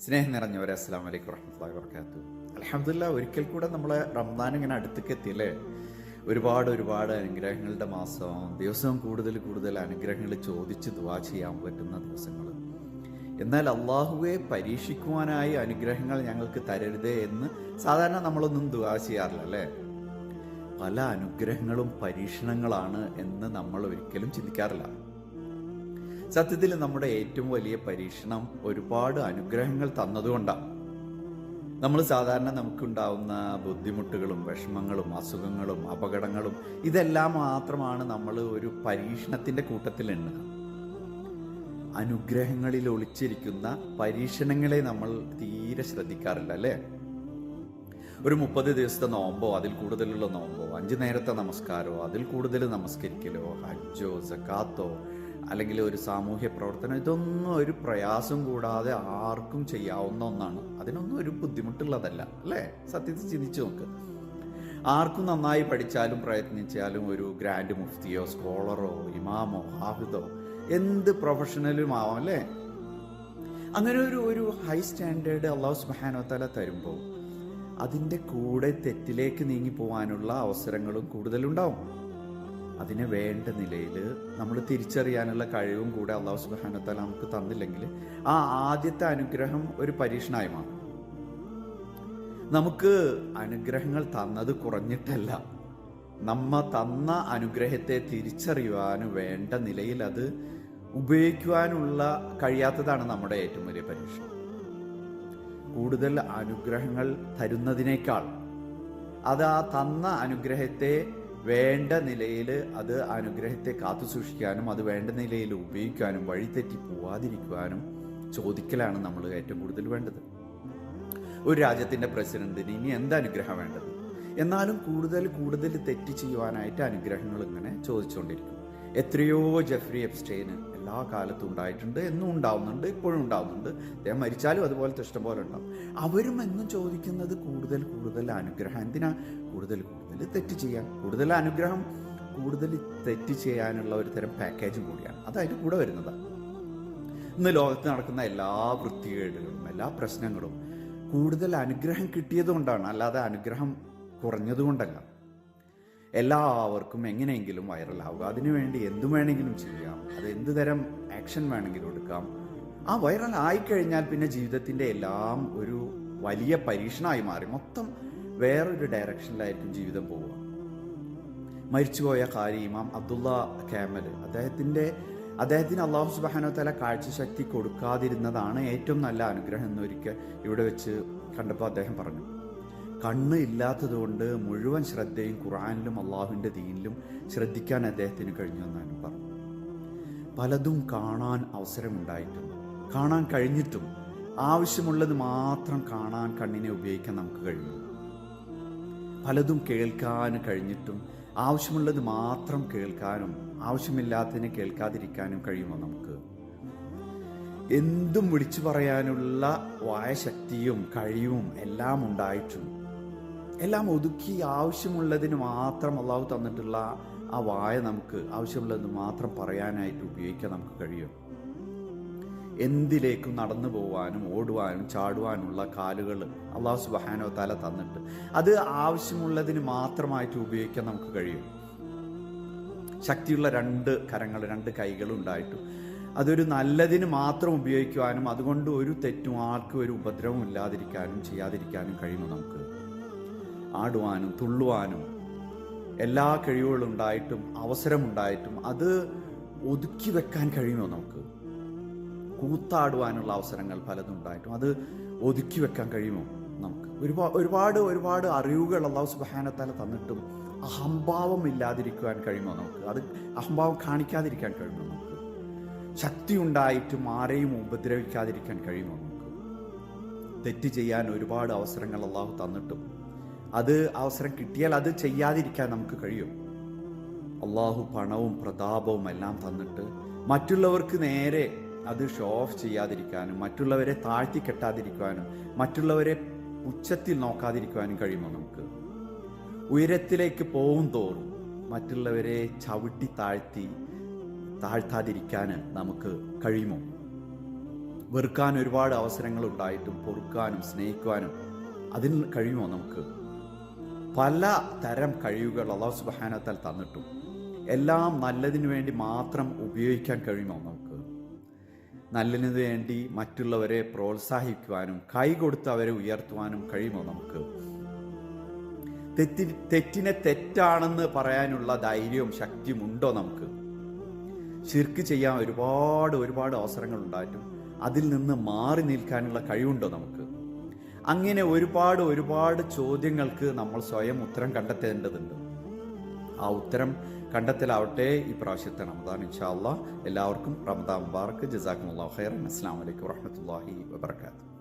സ്നേഹം നിറഞ്ഞവരെ അസ്സാം വലൈക്കും വറഹമത്തല്ലാ വർക്കാത്തു അലഹമില്ല ഒരിക്കൽ കൂടെ നമ്മൾ റംദാൻ ഇങ്ങനെ അടുത്തേക്ക് എത്തിയല്ലേ ഒരുപാട് ഒരുപാട് അനുഗ്രഹങ്ങളുടെ മാസം ദിവസവും കൂടുതൽ കൂടുതൽ അനുഗ്രഹങ്ങൾ ചോദിച്ച് ദുവാ ചെയ്യാൻ പറ്റുന്ന ദിവസങ്ങൾ. എന്നാൽ അള്ളാഹുവെ പരീക്ഷിക്കുവാനായി അനുഗ്രഹങ്ങൾ ഞങ്ങൾക്ക് തരരുതേ എന്ന് സാധാരണ നമ്മളൊന്നും ദുവാ ചെയ്യാറില്ല അല്ലേ? പല അനുഗ്രഹങ്ങളും പരീക്ഷണങ്ങളാണ് എന്ന് നമ്മൾ ഒരിക്കലും ചിന്തിക്കാറില്ല. സത്യത്തിൽ നമ്മുടെ ഏറ്റവും വലിയ പരീക്ഷണം ഒരുപാട് അനുഗ്രഹങ്ങൾ തന്നതുകൊണ്ടാണ്. നമ്മൾ സാധാരണ നമുക്കുണ്ടാവുന്ന ബുദ്ധിമുട്ടുകളും വിഷമങ്ങളും അസുഖങ്ങളും അപകടങ്ങളും ഇതെല്ലാം മാത്രമാണ് നമ്മൾ ഒരു പരീക്ഷണത്തിന്റെ കൂട്ടത്തിൽ എണ്ണുക. അനുഗ്രഹങ്ങളിൽ ഒളിച്ചിരിക്കുന്ന പരീക്ഷണങ്ങളെ നമ്മൾ തീരെ ശ്രദ്ധിക്കാറില്ല അല്ലേ? ഒരു മുപ്പത് ദിവസത്തെ നോമ്പോ അതിൽ കൂടുതലുള്ള നോമ്പോ അഞ്ചു നേരത്തെ നമസ്കാരമോ അതിൽ കൂടുതൽ നമസ്കരിക്കലോ ഹജ്ജോ സക്കാത്തോ അല്ലെങ്കിൽ ഒരു സാമൂഹ്യ പ്രവർത്തനം ഇതൊന്നും ഒരു പ്രയാസം കൂടാതെ ആർക്കും ചെയ്യാവുന്ന ഒന്നാണ്. അതിനൊന്നും ഒരു ബുദ്ധിമുട്ടുള്ളതല്ല അല്ലേ? സത്യത്തിൽ ചിന്തിച്ചു നോക്ക്. ആർക്കും നന്നായി പഠിച്ചാലും പ്രയത്നിച്ചാലും ഒരു ഗ്രാൻഡ് മുഫ്തിയോ സ്കോളറോ ഇമാമോ ഹാഫിദോ എന്ത് പ്രൊഫഷണലും ആവാം അല്ലേ? അങ്ങനെ ഒരു ഒരു ഹൈ സ്റ്റാൻഡേർഡ് അള്ളാഹു സുബാനോ തല തരുമ്പോൾ അതിന്റെ കൂടെ തെറ്റിലേക്ക് നീങ്ങി പോകാനുള്ള അവസരങ്ങളും കൂടുതലുണ്ടാവും. അതിനെ വേണ്ട നിലയിൽ നമ്മൾ തിരിച്ചറിയാനുള്ള കഴിവും കൂടെ അള്ളാഹു സുബാനത്താല നമുക്ക് തന്നില്ലെങ്കിൽ ആ ആദ്യത്തെ അനുഗ്രഹം ഒരു പരീക്ഷണമായി മാറും. നമുക്ക് അനുഗ്രഹങ്ങൾ തന്നത് കുറഞ്ഞിട്ടല്ല. നമ്മ തന്ന അനുഗ്രഹത്തെ തിരിച്ചറിയുവാനും വേണ്ട നിലയിൽ അത് ഉപയോഗിക്കുവാനുള്ള കഴിയാത്തതാണ് നമ്മുടെ ഏറ്റവും വലിയ പരീക്ഷ കൂടുതൽ അനുഗ്രഹങ്ങൾ തരുന്നതിനേക്കാൾ അത് ആ തന്ന അനുഗ്രഹത്തെ വേണ്ട നിലയിൽ അത് അനുഗ്രഹത്തെ കാത്തു സൂക്ഷിക്കാനും അത് വേണ്ട നിലയിൽ ഉപയോഗിക്കാനും വഴിതെറ്റി പോവാതിരിക്കുവാനും ചോദിക്കലാണ് നമ്മൾ ഏറ്റവും കൂടുതൽ വേണ്ടത്. ഒരു രാജ്യത്തിന്റെ പ്രസിഡന്റിന് ഇനി എന്ത് അനുഗ്രഹം വേണ്ടത്? എന്നാലും കൂടുതൽ കൂടുതൽ തെറ്റ് ചെയ്യുവാനായിട്ട് അനുഗ്രഹങ്ങൾ ഇങ്ങനെ ചോദിച്ചുകൊണ്ടിരിക്കും. എത്രയോ ജെഫ്രി എപ്സ്റ്റെയിന് എല്ലാ കാലത്തും ഉണ്ടായിട്ടുണ്ട് എന്നും ഉണ്ടാവുന്നുണ്ട് ഇപ്പോഴും ഉണ്ടാവുന്നുണ്ട്. അദ്ദേഹം മരിച്ചാലും അതുപോലത്തെ ഇഷ്ടംപോലെ ഉണ്ടാവും. അവരും എന്നും ചോദിക്കുന്നത് കൂടുതൽ കൂടുതൽ അനുഗ്രഹം. എന്തിനാ? കൂടുതൽ കൂടുതൽ തെറ്റ് ചെയ്യാൻ. കൂടുതൽ അനുഗ്രഹം കൂടുതൽ തെറ്റ് ചെയ്യാനുള്ള ഒരു തരം പാക്കേജും കൂടിയാണ്. അതായത് കൂടെ വരുന്നതാണ് ഇന്ന് ലോകത്ത് നടക്കുന്ന എല്ലാ വൃത്തികേടുകളും എല്ലാ പ്രശ്നങ്ങളും കൂടുതൽ അനുഗ്രഹം കിട്ടിയതുകൊണ്ടാണ്. അല്ലാതെ അനുഗ്രഹം കുറഞ്ഞതുകൊണ്ടല്ല. എല്ലാവർക്കും എങ്ങനെയെങ്കിലും വൈറലാവുക അതിനുവേണ്ടി എന്തു വേണമെങ്കിലും ചെയ്യാം. അത് എന്ത് തരം ആക്ഷൻ വേണമെങ്കിലും എടുക്കാം. ആ വൈറൽ ആയിക്കഴിഞ്ഞാൽ പിന്നെ ജീവിതത്തിന്റെ എല്ലാം ഒരു വലിയ പരീക്ഷണമായി മാറി. മൊത്തം വേറൊരു ഡയറക്ഷനിലായിരിക്കും ജീവിതം പോവുക. മരിച്ചുപോയ കാരി ഇമാം അബ്ദുള്ള ക്യാമൽ അദ്ദേഹത്തിന്റെ അദ്ദേഹത്തിന് അള്ളാഹു സുബാനോ തല കാഴ്ചശക്തി കൊടുക്കാതിരുന്നതാണ് ഏറ്റവും നല്ല അനുഗ്രഹം എന്നൊരിക്കൽ ഇവിടെ വെച്ച് കണ്ടപ്പോൾ അദ്ദേഹം പറഞ്ഞു. കണ്ണ് ഇല്ലാത്തതുകൊണ്ട് മുഴുവൻ ശ്രദ്ധയും ഖുറാനിലും അള്ളാഹുവിന്റെ ദീനിലും ശ്രദ്ധിക്കാൻ അദ്ദേഹത്തിന് കഴിഞ്ഞു എന്നാണ് പറഞ്ഞു. പലതും കാണാൻ അവസരമുണ്ടായിട്ടും കാണാൻ കഴിഞ്ഞിട്ടും ആവശ്യമുള്ളത് മാത്രം കാണാൻ കണ്ണിനെ ഉപയോഗിക്കാൻ നമുക്ക് കഴിഞ്ഞു. പലതും കേൾക്കാൻ കഴിഞ്ഞിട്ടും ആവശ്യമുള്ളത് മാത്രം കേൾക്കാനും ആവശ്യമില്ലാത്തതിനെ കേൾക്കാതിരിക്കാനും കഴിയുമോ നമുക്ക്? എന്തും വിളിച്ചു പറയാനുള്ള വായശക്തിയും കഴിവും എല്ലാം ഉണ്ടായിട്ടും എല്ലാം ഒതുക്കി ആവശ്യമുള്ളതിന് മാത്രം അള്ളാഹു തന്നിട്ടുള്ള ആ വായ നമുക്ക് ആവശ്യമുള്ളതെന്ന് മാത്രം പറയാനായിട്ട് ഉപയോഗിക്കാൻ നമുക്ക് കഴിയും. എന്തിലേക്കും നടന്നു പോവാനും ഓടുവാനും ചാടുവാനുള്ള കാലുകൾ അള്ളാഹു സുബാനോ തല തന്നിട്ട് അത് ആവശ്യമുള്ളതിന് മാത്രമായിട്ട് ഉപയോഗിക്കാൻ നമുക്ക് കഴിയും. ശക്തിയുള്ള രണ്ട് കരങ്ങൾ രണ്ട് കൈകളും ഉണ്ടായിട്ടും അതൊരു നല്ലതിന് മാത്രം ഉപയോഗിക്കുവാനും അതുകൊണ്ട് ഒരു തെറ്റും ആർക്കും ഒരു ഉപദ്രവം ഇല്ലാതിരിക്കാനും ചെയ്യാതിരിക്കാനും കഴിയുമോ നമുക്ക്. ആടുവാനും തുള്ളുവാനും എല്ലാ കഴിവുകളും ഉണ്ടായിട്ടും അവസരമുണ്ടായിട്ടും അത് ഒതുക്കി വെക്കാൻ കഴിയുമോ നമുക്ക്? കൂത്താടുവാനുള്ള അവസരങ്ങൾ പലതും ഉണ്ടായിട്ടും അത് ഒതുക്കി വെക്കാൻ കഴിയുമോ നമുക്ക്? ഒരുപാട് ഒരുപാട് ഒരുപാട് അറിവുകൾ അള്ളാഹു സുബാനത്താല തന്നിട്ടും അഹംഭാവം ഇല്ലാതിരിക്കുവാൻ കഴിയുമോ നമുക്ക്? അത് അഹംഭാവം കാണിക്കാതിരിക്കാൻ കഴിയുമോ നമുക്ക്? ശക്തി ഉണ്ടായിട്ടും ആരെയും ഉപദ്രവിക്കാതിരിക്കാൻ കഴിയുമോ നമുക്ക്? തെറ്റ് ചെയ്യാൻ ഒരുപാട് അവസരങ്ങൾ അള്ളാഹു തന്നിട്ടും അത് അവസരം കിട്ടിയാൽ അത് ചെയ്യാതിരിക്കാൻ നമുക്ക് കഴിയും. അള്ളാഹു പണവും പ്രതാപവും എല്ലാം തന്നിട്ട് മറ്റുള്ളവർക്ക് നേരെ അത് ഷോ ഓഫ് ചെയ്യാതിരിക്കാനും മറ്റുള്ളവരെ താഴ്ത്തി കെട്ടാതിരിക്കാനും മറ്റുള്ളവരെ ഉച്ചത്തിൽ നോക്കാതിരിക്കുവാനും കഴിയുമോ നമുക്ക്? ഉയരത്തിലേക്ക് പോകും തോറും മറ്റുള്ളവരെ ചവിട്ടി താഴ്ത്തി താഴ്ത്താതിരിക്കാൻ നമുക്ക് കഴിയുമോ? വെറുക്കാൻ ഒരുപാട് അവസരങ്ങൾ ഉണ്ടായിട്ടും പൊറുക്കാനും സ്നേഹിക്കുവാനും അതിന് കഴിയുമോ നമുക്ക്? പല തരം കഴിവുകൾ അള്ളാഹു സുബാനത്താൽ തന്നിട്ടും എല്ലാം നല്ലതിന് വേണ്ടി മാത്രം ഉപയോഗിക്കാൻ കഴിയുമോ നമുക്ക്? നല്ലതിനു വേണ്ടി മറ്റുള്ളവരെ പ്രോത്സാഹിപ്പിക്കുവാനും കൈ കൊടുത്ത് അവരെ ഉയർത്തുവാനും കഴിയുമോ നമുക്ക്? തെറ്റി തെറ്റിനെ തെറ്റാണെന്ന് പറയാനുള്ള ധൈര്യവും ശക്തിയും ഉണ്ടോ നമുക്ക്? ശിർക്ക് ചെയ്യാൻ ഒരുപാട് ഒരുപാട് അവസരങ്ങൾ ഉണ്ടായിട്ടും അതിൽ നിന്ന് മാറി നിൽക്കാനുള്ള കഴിവുണ്ടോ നമുക്ക്? അങ്ങനെ ഒരുപാട് ഒരുപാട് ചോദ്യങ്ങൾക്ക് നമ്മൾ സ്വയം ഉത്തരം കണ്ടെത്തേണ്ടതുണ്ട്. ആ ഉത്തരം കണ്ടെത്തലാവട്ടെ ഈ പ്രാവശ്യത്തെ റമദാൻ ഇൻഷാ എല്ലാവർക്കും റമദാൻ മുബാർക്ക് ജസാഖുല്ലാ ഖൈറൻ. അസ്സാം വലൈക്കും വാഹമത്തല്ലാഹി വബർക്കാത്തു